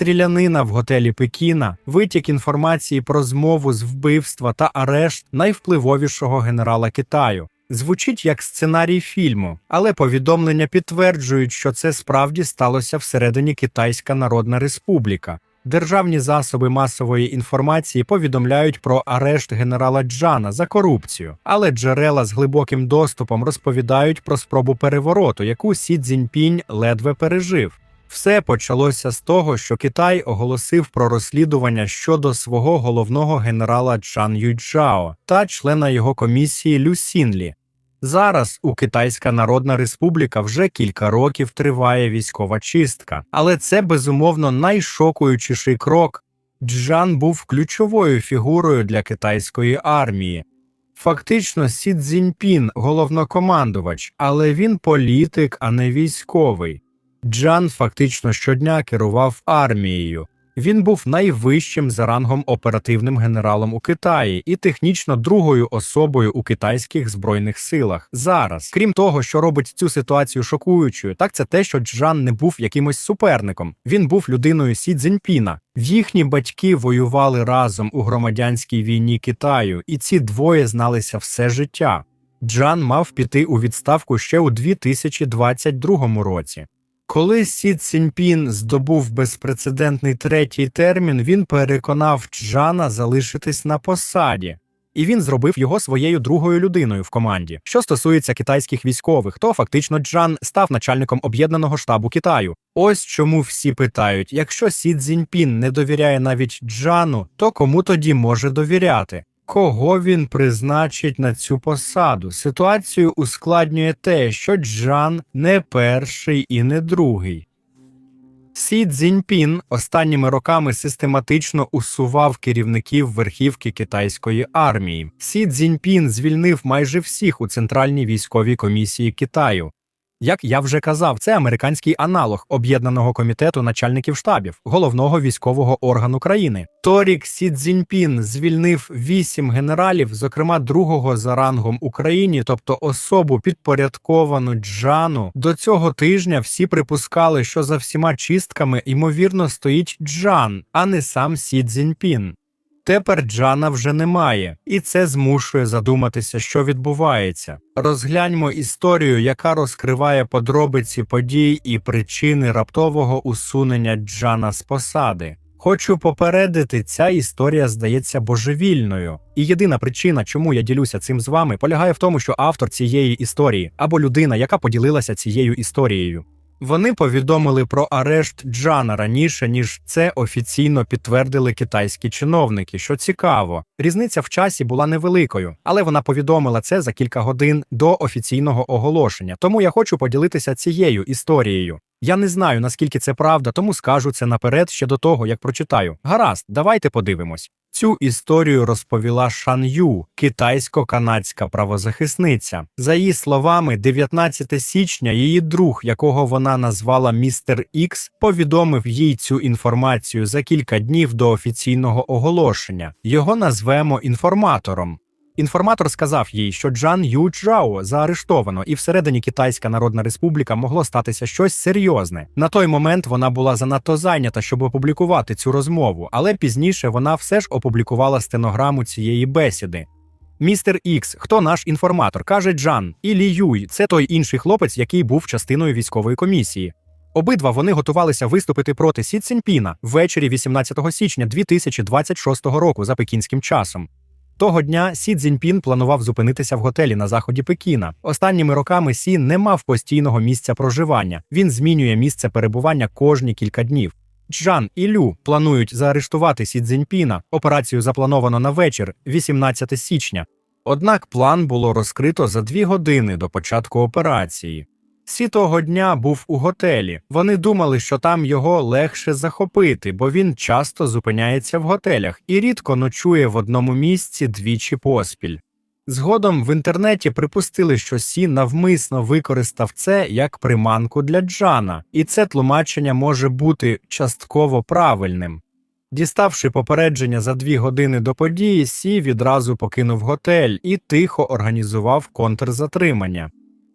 Стрілянина в готелі Пекіна, витік інформації про змову з вбивства та арешт найвпливовішого генерала Китаю. Звучить як сценарій фільму, але повідомлення підтверджують, що це справді сталося всередині Китайська Народна Республіка. Державні засоби масової інформації повідомляють про арешт генерала Джана за корупцію, але джерела з глибоким доступом розповідають про спробу перевороту, яку Сі Цзіньпінь ледве пережив. Все почалося з того, що Китай оголосив про розслідування щодо свого головного генерала Чан Юйчжао та члена його комісії Лю Сінлі. Зараз у Китайська Народна Республіка вже кілька років триває військова чистка, але це безумовно найшокуючіший крок. Джан був ключовою фігурою для китайської армії. Фактично, Сі Цзіньпін – головнокомандувач, але він політик, а не військовий. Джан фактично щодня керував армією. Він був найвищим за рангом оперативним генералом у Китаї і технічно другою особою у китайських збройних силах. Зараз, крім того, що робить цю ситуацію шокуючою, так це те, що Джан не був якимось суперником. Він був людиною Сі Цзіньпіна. Їхні батьки воювали разом у громадянській війні Китаю, і ці двоє зналися все життя. Джан мав піти у відставку ще у 2022 році. Коли Сі Цзіньпін здобув безпрецедентний третій термін, він переконав Джана залишитись на посаді. І він зробив його своєю другою людиною в команді. Що стосується китайських військових, то фактично Джан став начальником об'єднаного штабу Китаю. Ось чому всі питають: якщо Сі Цзіньпін не довіряє навіть Джану, то кому тоді може довіряти? Кого він призначить на цю посаду? Ситуацію ускладнює те, що Джан не перший і не другий. Сі Цзіньпін останніми роками систематично усував керівників верхівки китайської армії. Сі Цзіньпін звільнив майже всіх у Центральній військовій комісії Китаю. Як я вже казав, це американський аналог об'єднаного комітету начальників штабів, головного військового органу країни. Торік Сі Цзіньпін звільнив вісім генералів, зокрема другого за рангом Україні, тобто особу підпорядковану Джану. До цього тижня всі припускали, що за всіма чистками ймовірно стоїть Джан, а не сам Сі Цзіньпін. Тепер Джана вже немає, і це змушує задуматися, що відбувається. Розгляньмо історію, яка розкриває подробиці подій і причини раптового усунення Джана з посади. Хочу попередити, ця історія здається божевільною. І єдина причина, чому я ділюся цим з вами, полягає в тому, що автор цієї історії або людина, яка поділилася цією історією. Вони повідомили про арешт Джана раніше, ніж це офіційно підтвердили китайські чиновники. Що цікаво, різниця в часі була невеликою, але вона повідомила це за кілька годин до офіційного оголошення. Тому я хочу поділитися цією історією. Я не знаю наскільки це правда, тому скажу це наперед ще до того, як прочитаю. Гаразд, давайте подивимось. Цю історію розповіла Шан Ю, китайсько-канадська правозахисниця. За її словами, 19 січня її друг, якого вона назвала містер Ікс, повідомив їй цю інформацію за кілька днів до офіційного оголошення. Його назвемо інформатором. Інформатор сказав їй, що Джан Ю Чжао заарештовано, і всередині Китайська Народна Республіка могло статися щось серйозне. На той момент вона була занадто зайнята, щоб опублікувати цю розмову, але пізніше вона все ж опублікувала стенограму цієї бесіди. Містер Ікс, хто наш інформатор, каже Джан, і Лі Юй, це той інший хлопець, який був частиною військової комісії. Обидва вони готувалися виступити проти Сі Цзіньпіна ввечері 18 січня 2026 року за пекінським часом. Того дня Сі Цзіньпін планував зупинитися в готелі на заході Пекіна. Останніми роками Сі не мав постійного місця проживання. Він змінює місце перебування кожні кілька днів. Джан і Лю планують заарештувати Сі Цзіньпіна. Операцію заплановано на вечір, 18 січня. Однак план було розкрито за дві години до початку операції. Сі того дня був у готелі. Вони думали, що там його легше захопити, бо він часто зупиняється в готелях і рідко ночує в одному місці двічі поспіль. Згодом в інтернеті припустили, що Сі навмисно використав це як приманку для Джана, і це тлумачення може бути частково правильним. Діставши попередження за дві години до події, Сі відразу покинув готель і тихо організував контрзатримання.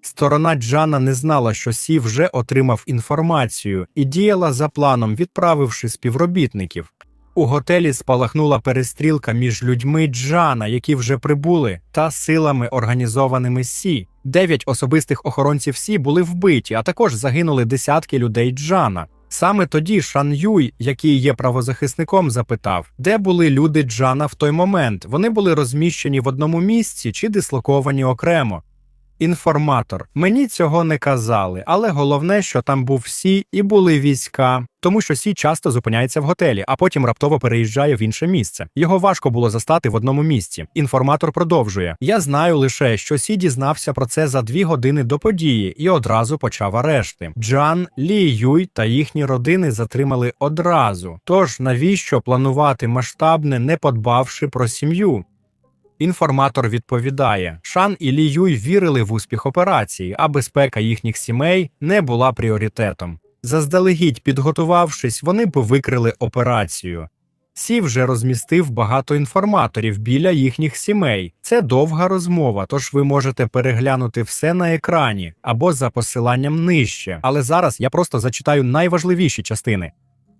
Сторона Джана не знала, що Сі вже отримав інформацію і діяла за планом, відправивши співробітників. У готелі спалахнула перестрілка між людьми Джана, які вже прибули, та силами, організованими Сі. Дев'ять особистих охоронців Сі були вбиті, а також загинули десятки людей Джана. Саме тоді Шан Юй, який є правозахисником, запитав, де були люди Джана в той момент. Вони були розміщені в одному місці чи дислоковані окремо. Інформатор. Мені цього не казали, але головне, що там був Сі і були війська, тому що Сі часто зупиняється в готелі, а потім раптово переїжджає в інше місце. Його важко було застати в одному місці. Інформатор продовжує: Я знаю лише, що Сі дізнався про це за дві години до події і одразу почав арешти. Джан, Лі Юй та їхні родини затримали одразу. Тож навіщо планувати масштабне, не подбавши про сім'ю? Інформатор відповідає: Шан і Лі Юй вірили в успіх операції, а безпека їхніх сімей не була пріоритетом. Заздалегідь підготувавшись, вони б викрили операцію. Сі вже розмістив багато інформаторів біля їхніх сімей. Це довга розмова, тож ви можете переглянути все на екрані або за посиланням нижче. Але зараз я просто зачитаю найважливіші частини.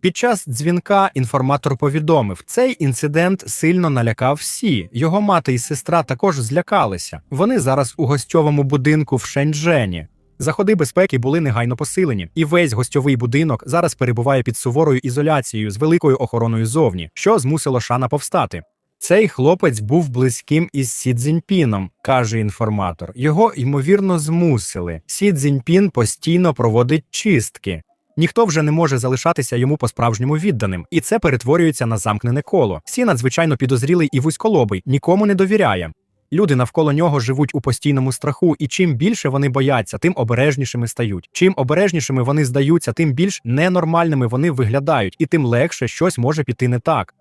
Під час дзвінка інформатор повідомив, цей інцидент сильно налякав всі. Його мати і сестра також злякалися. Вони зараз у гостьовому будинку в Шенджені. Заходи безпеки були негайно посилені, і весь гостьовий будинок зараз перебуває під суворою ізоляцією з великою охороною зовні, що змусило Шана повстати. Цей хлопець був близьким із Сі Цзіньпіном, каже інформатор. Його ймовірно змусили. Сі Цзіньпін постійно проводить чистки. Ніхто вже не може залишатися йому по-справжньому відданим, і це перетворюється на замкнене коло. Сі надзвичайно підозрілий і вузьколобий, нікому не довіряє. Люди навколо нього живуть у постійному страху, і чим більше вони бояться, тим обережнішими стають. Чим обережнішими вони здаються, тим більш ненормальними вони виглядають, і тим легше щось може піти не так.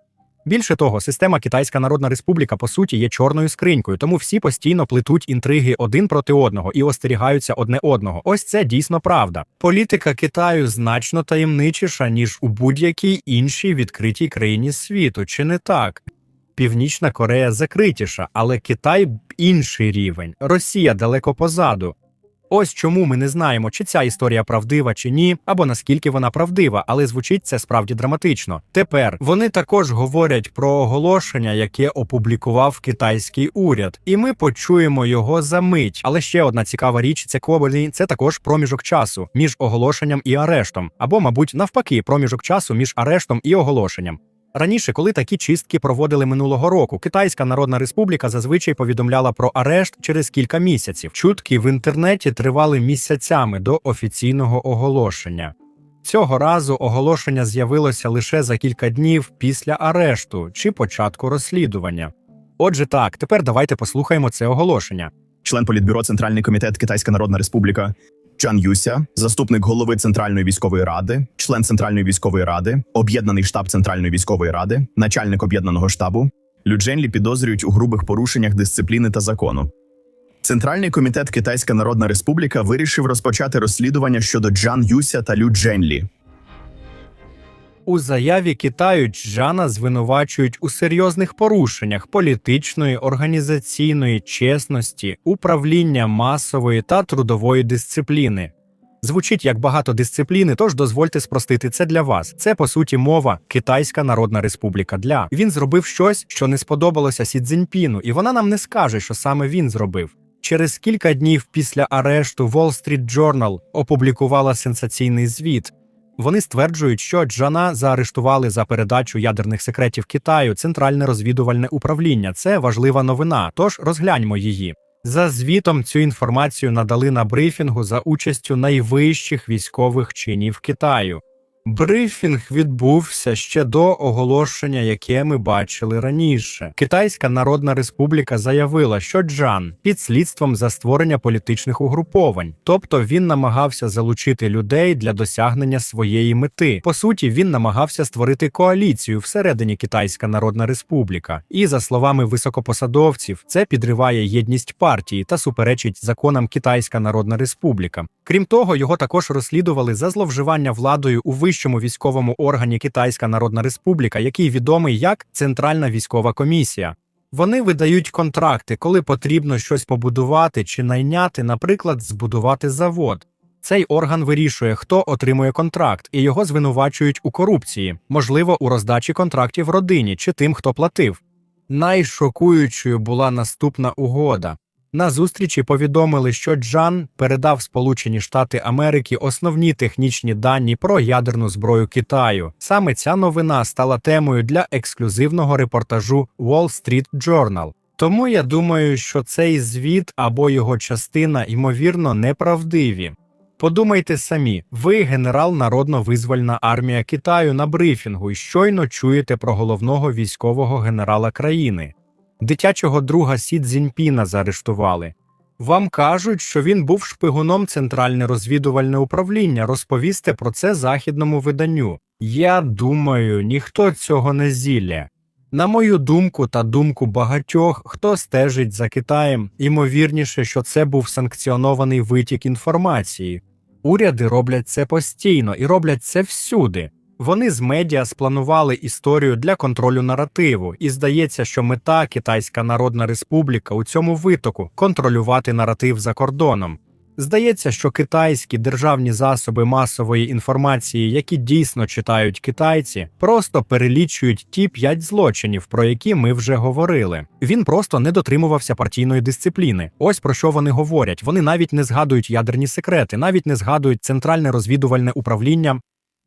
Більше того, система Китайська Народна Республіка по суті є чорною скринькою, тому всі постійно плетуть інтриги один проти одного і остерігаються одне одного. Ось це дійсно правда. Політика Китаю значно таємничіша ніж у будь-якій іншій відкритій країні світу, чи не так? Північна Корея закритіша, але Китай інший рівень. Росія далеко позаду. Ось чому ми не знаємо, чи ця історія правдива чи ні, або наскільки вона правдива, але звучить це справді драматично. Тепер вони також говорять про оголошення, яке опублікував китайський уряд, і ми почуємо його за мить. Але ще одна цікава річ це коблі, це також проміжок часу між оголошенням і арештом, або, мабуть, навпаки, проміжок часу між арештом і оголошенням. Раніше, коли такі чистки проводили минулого року, Китайська Народна Республіка зазвичай повідомляла про арешт через кілька місяців. Чутки в інтернеті тривали місяцями до офіційного оголошення. Цього разу оголошення з'явилося лише за кілька днів після арешту чи початку розслідування. Отже, так, тепер давайте послухаємо це оголошення. член політбюро Центральний комітет Китайська Народна Республіка Чан Юся, заступник голови Центральної військової ради, член Центральної військової ради, об'єднаний штаб Центральної військової ради, начальник об'єднаного штабу. Людженлі підозрюють у грубих порушеннях дисципліни та закону. Центральний комітет Китайська Народна Республіка вирішив розпочати розслідування щодо Джан Юся та Лю Дженлі. У заяві Китаю Джана звинувачують у серйозних порушеннях політичної, організаційної чесності, управління масової та трудової дисципліни. Звучить як багато дисципліни, тож дозвольте спростити це для вас. Це по суті мова Китайська Народна Республіка. Для він зробив щось, що не сподобалося Сі Цзіньпіну, і вона нам не скаже, що саме він зробив. Через кілька днів після арешту Wall Street Journal опублікувала сенсаційний звіт. Вони стверджують, що Джана заарештували за передачу ядерних секретів Китаю Центральне розвідувальне управління. Це важлива новина. Тож розгляньмо її. За звітом цю інформацію надали на брифінгу за участю найвищих військових чинів Китаю. Брифінг відбувся ще до оголошення, яке ми бачили раніше. Китайська Народна Республіка заявила, що Джан під слідством за створення політичних угруповань, тобто він намагався залучити людей для досягнення своєї мети. По суті, він намагався створити коаліцію всередині Китайська Народна Республіка. І за словами високопосадовців, це підриває єдність партії та суперечить законам Китайська Народна Республіка. Крім того, його також розслідували за зловживання владою у вищому військовому органі Китайська Народна Республіка, який відомий як Центральна військова комісія. Вони видають контракти, коли потрібно щось побудувати чи найняти, наприклад, збудувати завод. Цей орган вирішує, хто отримує контракт, і його звинувачують у корупції, можливо, у роздачі контрактів родині чи тим, хто платив. Найшокуючою була наступна угода. На зустрічі повідомили, що Джан передав Сполучені Штати Америки основні технічні дані про ядерну зброю Китаю. Саме ця новина стала темою для ексклюзивного репортажу Wall Street Journal. Тому я думаю, що цей звіт або його частина ймовірно неправдиві. Подумайте самі, ви генерал Народно-визвольна армія Китаю на брифінгу і щойно чуєте про головного військового генерала країни. Дитячого друга Сі Цзіньпіна заарештували. Вам кажуть, що він був шпигуном Центральне розвідувальне управління. Розповісте про це західному виданню. Я думаю, ніхто цього не зілля. На мою думку та думку багатьох, хто стежить за Китаєм, ймовірніше, що це був санкціонований витік інформації. Уряди роблять це постійно і роблять це всюди. Вони з медіа спланували історію для контролю наративу, і здається, що мета Китайська Народна Республіка у цьому витоку контролювати наратив за кордоном. Здається, що китайські державні засоби масової інформації, які дійсно читають китайці, просто перелічують ті п'ять злочинів, про які ми вже говорили. Він просто не дотримувався партійної дисципліни. Ось про що вони говорять. Вони навіть не згадують ядерні секрети, навіть не згадують центральне розвідувальне управління.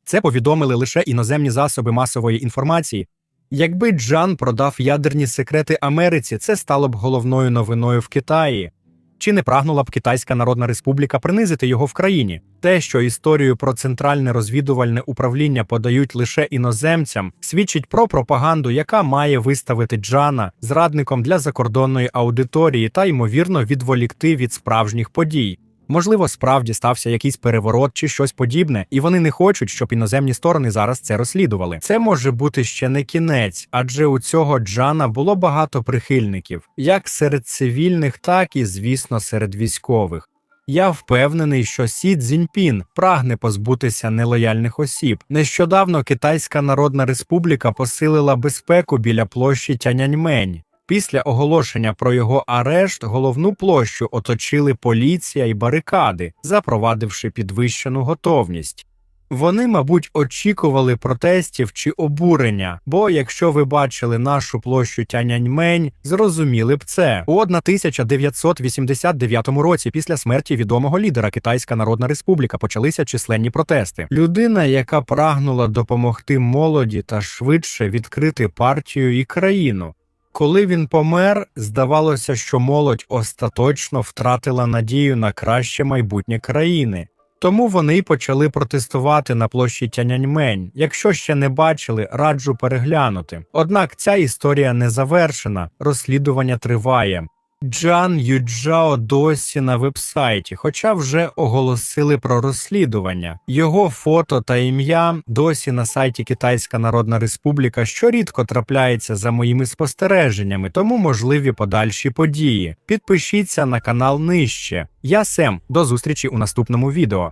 Це повідомили лише іноземні засоби масової інформації. Якби Джан продав ядерні секрети Америці, це стало б головною новиною в Китаї. Чи не прагнула б Китайська Народна Республіка принизити його в країні? Те, що історію про центральне розвідувальне управління подають лише іноземцям, свідчить про пропаганду, яка має виставити Джана зрадником для закордонної аудиторії та ймовірно відволікти від справжніх подій. Можливо, справді стався якийсь переворот чи щось подібне, і вони не хочуть, щоб іноземні сторони зараз це розслідували. Це може бути ще не кінець, адже у цього Джана було багато прихильників, як серед цивільних, так і, звісно, серед військових. Я впевнений, що Сі Цзіньпін прагне позбутися нелояльних осіб. Нещодавно Китайська Народна Республіка посилила безпеку біля площі Тяньаньмень. Після оголошення про його арешт головну площу оточили поліція і барикади, запровадивши підвищену готовність. Вони, мабуть, очікували протестів чи обурення, бо якщо ви бачили нашу площу Тяньаньмень, зрозуміли б це. У 1989 році, після смерті відомого лідера Китайська Народна Республіка, почалися численні протести. Людина, яка прагнула допомогти молоді та швидше відкрити партію і країну. Коли він помер, здавалося, що молодь остаточно втратила надію на краще майбутнє країни. Тому вони почали протестувати на площі Тяньаньмень. Якщо ще не бачили, раджу переглянути. Однак ця історія не завершена, розслідування триває. Джан Юджао досі на вебсайті, хоча вже оголосили про розслідування. Його фото та ім'я досі на сайті Китайська Народна Республіка, що рідко трапляється за моїми спостереженнями, тому можливі подальші події. Підпишіться на канал нижче. Я Сем. До зустрічі у наступному відео.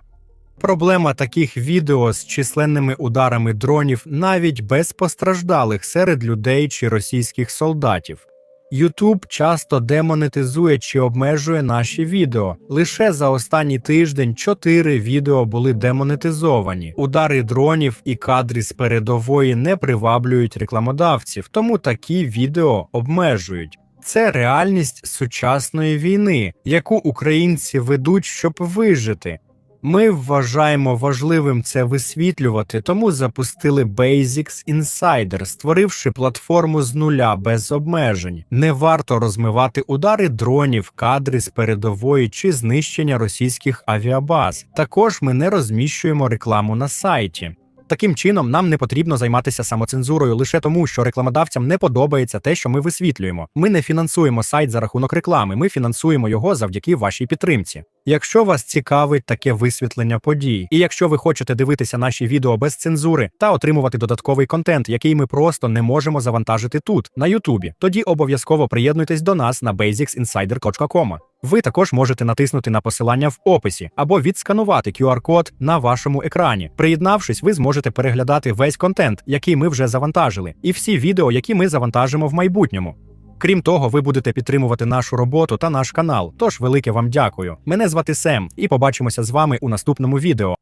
Проблема таких відео з численними ударами дронів навіть без постраждалих серед людей чи російських солдатів. Ютуб часто демонетизує чи обмежує наші відео. Лише за останній тиждень чотири відео були демонетизовані. Удари дронів і кадри з передової не приваблюють рекламодавців, тому такі відео обмежують. Це реальність сучасної війни, яку українці ведуть, щоб вижити. Ми вважаємо важливим це висвітлювати, тому запустили Basics Insider, створивши платформу з нуля без обмежень. Не варто розмивати удари дронів, кадри з передової чи знищення російських авіабаз. Також ми не розміщуємо рекламу на сайті. Таким чином, нам не потрібно займатися самоцензурою лише тому, що рекламодавцям не подобається те, що ми висвітлюємо. Ми не фінансуємо сайт за рахунок реклами, ми фінансуємо його завдяки вашій підтримці. Якщо вас цікавить таке висвітлення подій, і якщо ви хочете дивитися наші відео без цензури та отримувати додатковий контент, який ми просто не можемо завантажити тут, на Ютубі, тоді обов'язково приєднуйтесь до нас на basicsinsider.com. Ви також можете натиснути на посилання в описі або відсканувати QR-код на вашому екрані. Приєднавшись, ви зможете переглядати весь контент, який ми вже завантажили, і всі відео, які ми завантажимо в майбутньому. Крім того, ви будете підтримувати нашу роботу та наш канал. Тож велике вам дякую. Мене звати Сем, і побачимося з вами у наступному відео.